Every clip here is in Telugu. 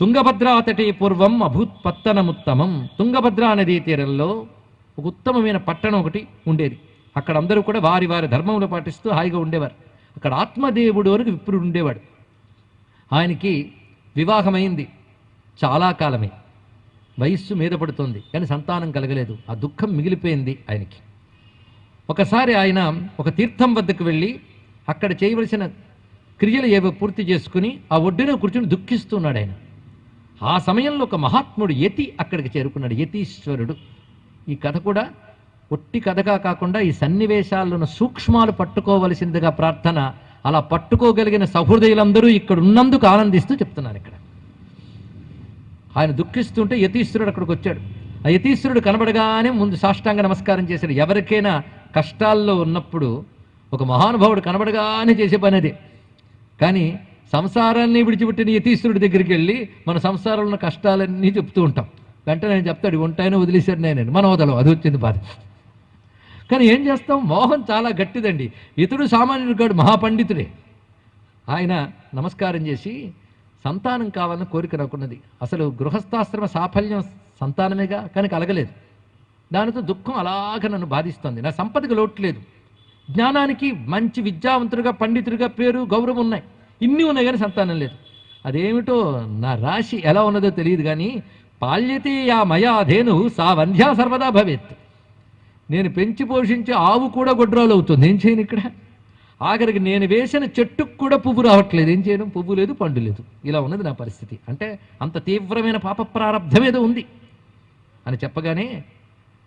తుంగభద్రా తటే పూర్వం అభూత్ పత్తనముత్తమం తుంగభద్రా నదీ తీరంలో ఒక ఉత్తమమైన పట్టణం ఒకటి ఉండేది. అక్కడ అందరూ కూడా వారి వారి ధర్మములు పాటిస్తూ హాయిగా ఉండేవారు. అక్కడ ఆత్మదేవుడు వరకు విప్రుడు ఉండేవాడు. ఆయనకి వివాహమైంది చాలా కాలమే. వయస్సు మీద పడుతోంది కానీ సంతానం కలగలేదు. ఆ దుఃఖం మిగిలిపోయింది ఆయనకి. ఒకసారి ఆయన ఒక తీర్థం వద్దకు వెళ్ళి అక్కడ చేయవలసిన క్రియలు ఏవో పూర్తి చేసుకుని ఆ ఒడ్డున కూర్చుని దుఃఖిస్తున్నాడు ఆయన. ఆ సమయంలో ఒక మహాత్ముడు యతి అక్కడికి చేరుకున్నాడు. యతీశ్వరుడు. ఈ కథ కూడా ఒట్టి కథగా కాకుండా ఈ సన్నివేశాలను సూక్ష్మాలు పట్టుకోవలసిందిగా ప్రార్థన అలా పట్టుకోగలిగిన సహృదయులందరూ ఇక్కడ ఉన్నందుకు ఆనందిస్తూ చెప్తున్నారు ఇక్కడ. ఆయన దుఃఖిస్తుంటే యతీశ్వరుడు అక్కడికి వచ్చాడు. ఆ యతీశ్వరుడు కనబడగానే ముందు సాష్టాంగ నమస్కారం చేశాడు. ఎవరికైనా కష్టాల్లో ఉన్నప్పుడు ఒక మహానుభావుడు కనబడగానే చేసే పని అదే. కానీ సంసారాన్ని విడిచిపెట్టిన యతీశ్వరుడి దగ్గరికి వెళ్ళి మన సంసారంలో ఉన్న కష్టాలన్నీ చెప్తూ ఉంటాం. వెంటనే నేను చెప్తాడు "ఇవి ఉంటాయని వదిలేశాడు నేను. మనం వదలం అది వచ్చింది బాధ. కానీ ఏం చేస్తాం? మోహం చాలా గట్టిదండి. ఇతడు సామాన్యుడు కాడు మహాపండితుడే. ఆయన నమస్కారం చేసి సంతానం కావాలని కోరిక నాకున్నది. అసలు గృహస్థాశ్రమ సాఫల్యం సంతానమేగా? కానీ కలగలేదు. దానితో దుఃఖం అలాగ నన్ను బాధిస్తోంది. నా సంపదకి లోటు లేదు. జ్ఞానానికి మంచి విద్యావంతుడిగా పండితుడిగా పేరు గౌరవం ఉన్నాయి. ఇన్ని ఉన్నాయి కానీ సంతానం లేదు. అదేమిటో నా రాశి ఎలా ఉన్నదో తెలియదు కానీ పాల్యతే యా మయాధేను సా వంధ్యా సర్వదా భవేత్. నేను పెంచి పోషించే ఆవు కూడా గొడ్రాలు అవుతుంది. ఏం చేయను ఇక్కడ? ఆఖరికి నేను వేసిన చెట్టుకు కూడా పువ్వు రావట్లేదు. ఏం చేయను? పువ్వు లేదు పండు లేదు. ఇలా ఉన్నది నా పరిస్థితి. అంటే అంత తీవ్రమైన పాప ప్రారంధం ఏదో ఉంది. అని చెప్పగానే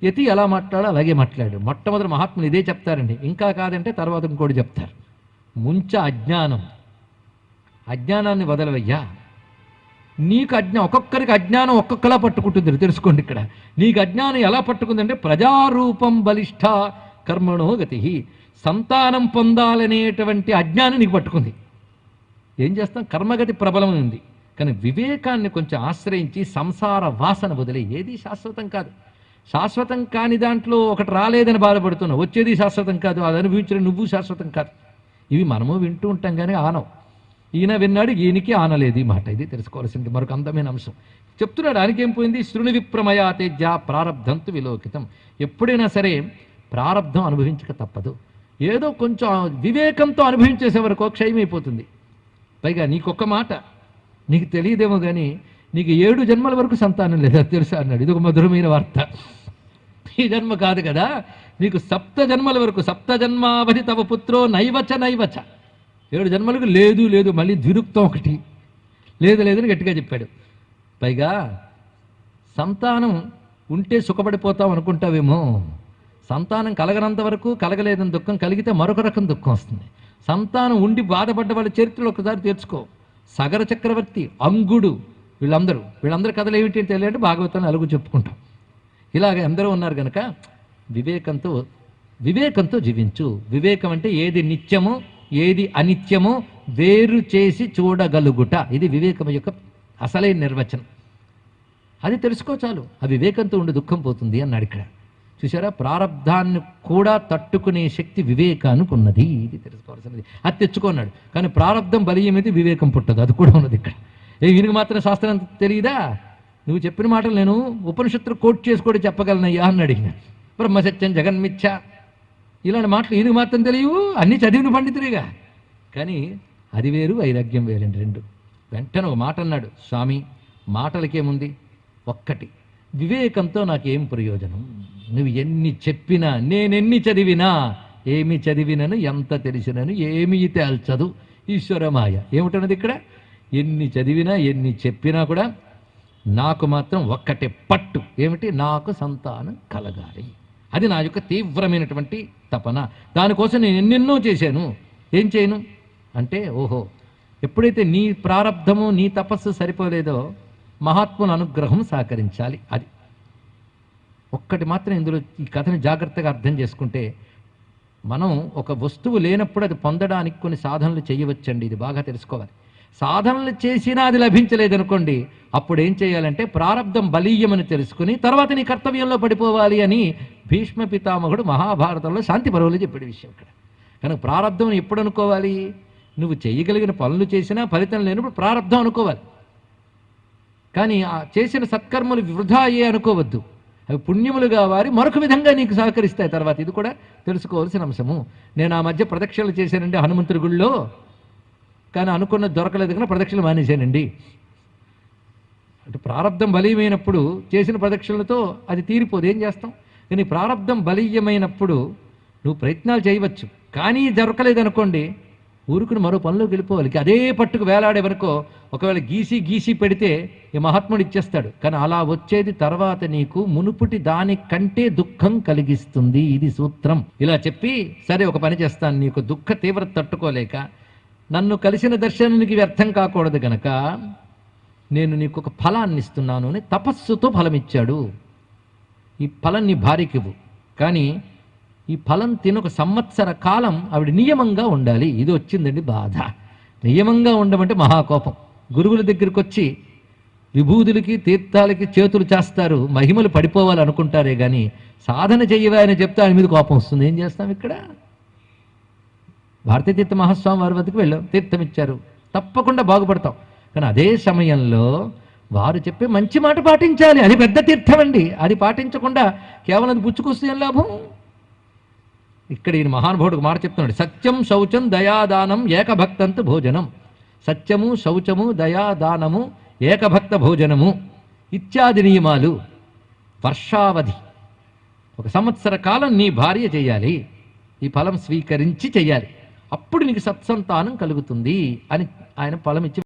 యతి ఎలా మాట్లాడో అలాగే మాట్లాడు. మొట్టమొదటి మహాత్ములు ఇదే చెప్తారండి. ఇంకా కాదంటే తర్వాత ఇంకోటి చెప్తారు. ముంచ అజ్ఞానం. అజ్ఞానాన్ని వదలవయ్యా. నీకు అజ్ఞా ఒక్కొక్కరికి అజ్ఞానం ఒక్కొక్కలా పట్టుకుంటుంది. తెలుసుకోండి ఇక్కడ. నీకు అజ్ఞానం ఎలా పట్టుకుందంటే ప్రజారూపం బలిష్ట కర్మణో గతి. సంతానం పొందాలనేటువంటి అజ్ఞానం నీకు పట్టుకుంది. ఏం చేస్తాం? కర్మగతి ప్రబలం ఉంది. కానీ వివేకాన్ని కొంచెం ఆశ్రయించి సంసార వాసన వదిలే. ఏది శాశ్వతం కాదు. శాశ్వతం కాని దాంట్లో ఒకటి రాలేదని బాధపడుతున్నావు. వచ్చేది శాశ్వతం కాదు. అది అనుభవించిన నువ్వు శాశ్వతం కాదు. ఇవి మనము వింటూ ఉంటాం కానీ ఆనవు ఈయన విన్నాడు ఈయనకి ఆనలేదు ఈ మాట. ఇది తెలుసుకోవాల్సింది మరొక అందమైన అంశం. చెప్తున్నాడు ఆయనకేం పోయింది? శృణి విప్రమయా తేజ ప్రారంధంతు విలోకితం. ఎప్పుడైనా సరే ప్రారబ్ధం అనుభవించక తప్పదు. ఏదో కొంచెం వివేకంతో అనుభవించేసే వరకు క్షయమైపోతుంది. పైగా నీకొక్క మాట. నీకు తెలియదేమో కానీ నీకు ఏడు జన్మల వరకు సంతానం లేదా తెలుసా అన్నాడు. ఇది ఒక మధురమైన వార్త. ఈ జన్మ కాదు కదా. నీకు సప్త జన్మల వరకు సప్త జన్మావధి తవ పుత్రో నైవచ నైవచ. ఏడు జన్మలకు లేదు లేదు మళ్ళీ ద్విరుక్తం ఒకటి. లేదు లేదని గట్టిగా చెప్పాడు. పైగా సంతానం ఉంటే సుఖపడిపోతాం అనుకుంటావేమో. సంతానం కలగనంత వరకు కలగలేదని దుఃఖం కలిగితే మరొక రకం దుఃఖం వస్తుంది. సంతానం ఉండి బాధపడ్డ వాళ్ళ చరిత్రలు ఒకసారి తెచ్చుకో సగర చక్రవర్తి అంగుడు వీళ్ళందరూ. వీళ్ళందరూ కథలు ఏమిటి అని తెలియంటే భాగవతాన్ని అలుగు చెప్పుకుంటాం. ఇలాగ అందరూ ఉన్నారు కనుక వివేకంతో వివేకంతో జీవించు. వివేకం అంటే ఏది? నిత్యమో ఏది అనిత్యమో వేరు చేసి చూడగలుగుట. ఇది వివేకం యొక్క అసలైన నిర్వచనం. అది తెలుసుకో చాలు. ఆ వివేకంతో ఉండి దుఃఖం పోతుంది అన్నాడు ఇక్కడ. చూసారా ప్రారంధాన్ని కూడా తట్టుకునే శక్తి వివేకానికి ఉన్నది. ఇది తెలుసుకోవాల్సినది. అది తెచ్చుకున్నాడు కానీ ప్రారంధం బలీయమైతే వివేకం పుట్టదు. అది కూడా ఉన్నది ఇక్కడ. ఏ వీనికి మాత్రం శాస్త్రం తెలియదా? నువ్వు చెప్పిన మాటలు నేను ఉపనిషత్తులు కోట్ చేసి చెప్పగలనయ్యా అని అడిగిన బ్రహ్మసత్యం జగన్మిథ్య. ఇలాంటి మాటలు ఈయనకు మాత్రం తెలియవు. అన్నీ చదివిన పండితుడిగా. కానీ అది వేరు వైరాగ్యం వేరండి రెండు. వెంటనే ఒక మాట అన్నాడు స్వామి మాటలకేముంది ఒక్కటి. వివేకంతో నాకేం ప్రయోజనం? నువ్వు ఎన్ని చెప్పినా నేనెన్ని చదివినా ఏమి చదివినను ఎంత తెలిసినను ఏమీ తేల్చదు. ఈశ్వరమాయ ఏమిటన్నది ఇక్కడ? ఎన్ని చదివినా ఎన్ని చెప్పినా కూడా నాకు మాత్రం ఒక్కటే పట్టు. ఏమిటి? నాకు సంతానం కలగాలి. అది నా యొక్క తీవ్రమైనటువంటి తపన. దానికోసం నేను ఎన్నెన్నో చేశాను. ఏం చేయను? అంటే ఓహో ఎప్పుడైతే నీ ప్రారంధము నీ తపస్సు సరిపోలేదో మహాత్ముల అనుగ్రహం సహకరించాలి. అది. ఒక్కటి మాత్రం ఇందులో ఈ కథను జాగ్రత్తగా అర్థం చేసుకుంటే మనం ఒక వస్తువు లేనప్పుడు అది పొందడానికి కొన్ని సాధనలు చేయవచ్చండి. ఇది బాగా తెలుసుకోవాలి. సాధనలు చేసినా అది లభించలేదనుకోండి అప్పుడు ఏం చేయాలంటే ప్రారంధం బలీయమని తెలుసుకుని తర్వాత నీ కర్తవ్యంలో పడిపోవాలి అని భీష్మ పితామహుడు మహాభారతంలో శాంతి పరువులు చెప్పాడు విషయం ఇక్కడ. కనుక ప్రారంధం ఎప్పుడు అనుకోవాలి? నువ్వు చేయగలిగిన పనులు చేసినా ఫలితం లేనప్పుడు ప్రారంధం అనుకోవాలి. కానీ ఆ చేసిన సత్కర్మలు వృధా అయ్యే అనుకోవద్దు. అవి పుణ్యములుగా వారి మరొక విధంగా నీకు సహకరిస్తాయి తర్వాత. ఇది కూడా తెలుసుకోవాల్సిన అంశము. నేను ఆ మధ్య ప్రదక్షిణలు చేశానండి హనుమంతుడి గుళ్ళో. కానీ అనుకున్న దొరకలేదు కానీ ప్రదక్షిణలు మానేశానండి. అంటే ప్రారంధం బలీయమైనప్పుడు చేసిన ప్రదక్షిణలతో అది తీరిపోదు. ఏం చేస్తాం? కానీ ప్రారంధం బలీయమైనప్పుడు నువ్వు ప్రయత్నాలు చేయవచ్చు. కానీ దొరకలేదనుకోండి ఊరుకుని మరో పనిలోకి వెళ్ళిపోవాలి. అదే పట్టుకు వేలాడేవనుకో ఒకవేళ గీసి గీసి పెడితే ఈ మహాత్ముడు ఇచ్చేస్తాడు. కానీ అలా వచ్చేది తర్వాత నీకు మునుపుటి దానికంటే దుఃఖం కలిగిస్తుంది. ఇది సూత్రం. ఇలా చెప్పి సరే ఒక పని చేస్తాను. నీకు దుఃఖ తీవ్రత తట్టుకోలేక నన్ను కలిసిన దర్శనానికి వ్యర్థం కాకూడదు గనక నేను నీకు ఒక ఫలాన్ని ఇస్తున్నాను అని తపస్సుతో ఫలం ఇచ్చాడు ఈ ఫలం నీ భార్యకి ఇవ్వు కానీ ఈ ఫలం తిని ఒక సంవత్సర కాలం ఆవిడ నియమంగా ఉండాలి. ఇది వచ్చిందండి బాధ. నియమంగా ఉండమంటే మహాకోపం. గురువుల దగ్గరికి వచ్చి విభూతులకి తీర్థాలకి చేతులు చేస్తారు. మహిమలు పడిపోవాలనుకుంటారే కానీ సాధన చెయ్యవా అని చెప్తే ఆయన మీద కోపం వస్తుంది. ఏం చేస్తాం ఇక్కడ? భారతీయ తీర్థ మహాస్వామి వారి వద్దకు వెళ్ళాం. తీర్థం ఇచ్చారు. తప్పకుండా బాగుపడతాం. కానీ అదే సమయంలో వారు చెప్పే మంచి మాట పాటించాలి. అది పెద్ద తీర్థం అండి అది పాటించకుండా కేవలం అది పుచ్చుకొస్తే ఏం లాభం? ఇక్కడ ఈయన మహానుభావుడికి మాట చెప్తున్నాడు. సత్యం శౌచం దయాదానం ఏకభక్తంత భోజనం. సత్యము శౌచము దయాదానము ఏకభక్త భోజనము ఇత్యాది నియమాలు. వర్షావధి. ఒక సంవత్సర కాలం నీ భార్య చేయాలి. ఈ ఫలం స్వీకరించి చేయాలి. అప్పుడు నీకు సత్సంతానం కలుగుతుంది అని ఆయన ఫలం ఇచ్చి